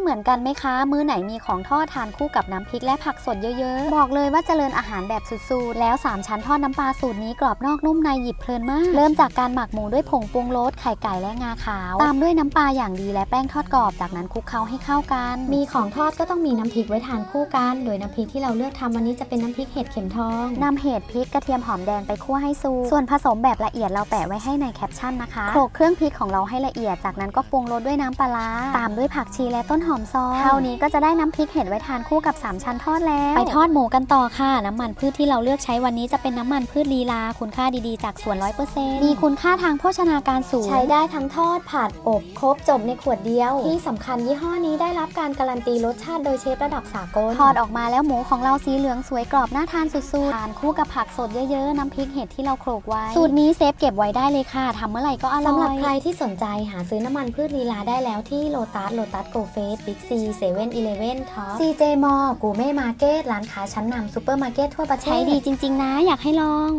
เหมือนกันไหมคะ มื้อไหนมีของทอดทานคู่กับน้ำพริกและผักสดเยอะๆ บอกเลยว่าเจริญอาหารแบบสุดๆ แล้ว 3 ชั้นทอดน้ำปลาสูตรนี้กรอบนอกนุ่มในหยิบเพลินมาก เริ่มจากการหมักหมูด้วยผงปรุงรสไข่ไก่และงาขาว ตามด้วยน้ำปลาอย่างดีและแป้งทอดกรอบ จากนั้นคลุกเคล้าให้เข้ากัน มีของทอดก็ต้องมีน้ำพริกไว้ทานคู่กัน โดยน้ำพริกที่เราเลือกทำวันนี้จะเป็นน้ำพริกเห็ดเข็มทองนำเห็ดพริกกระเทียมหอมแดงไปคั่วให้สุก ส่วนผสมแบบละเอียดเราแปะไว้ให้ในแคปชั่นนะคะโขลกเครื่องพริกของเราให้ละเอียด จากนั้นก็ปรุงรสด้วยน้ำปลาร้าตามด้วยผักชีและต้นหอมซอยเท่านี้ก็จะได้น้ำพริกเห็ดไว้ทานคู่กับ 3 ชั้นทอดแล้ว ไปทอดหมูกันต่อค่ะ น้ำมันพืชที่เราเลือกใช้วันนี้จะเป็นน้ำมันพืชลีลา คุณค่าดีๆ จากส่วนร้อยเปอร์เซ็นต์มีคุณค่าทางโภชนาการสูง ใช้ได้ทั้งทอดผัดอบครบจบในขวดเดียว ที่สำคัญยี่ห้อนี้ได้รับการการันตีรสชาติโดยเชฟระดับสากลทอดออกมาแล้วหมูของเราสีเหลืองสวยกรอบน่าทานสุดๆทานคู่กับผักสดเยอะๆน้ำพริกเห็ดที่เราโขลกไว้สูตรนี้เซฟเก็บไว้ได้เลยค่ะทำเมื่อไหร่ก็อร่อยสำหรับใครที่สนใจหาซื้อน้ำมันพืชลีลาได้แล้วที่โลตัสโลตัสโกเฟสบิ๊กซีเซเว่นอีเลเว่นท็อปซีเจมอลกูเม่มาร์เก็ตร้านค้าชั้นนำซูเปอร์มาร์เก็ตทั่วประเทศ ใช้ดีจริง ๆ นะ อยากให้ลอง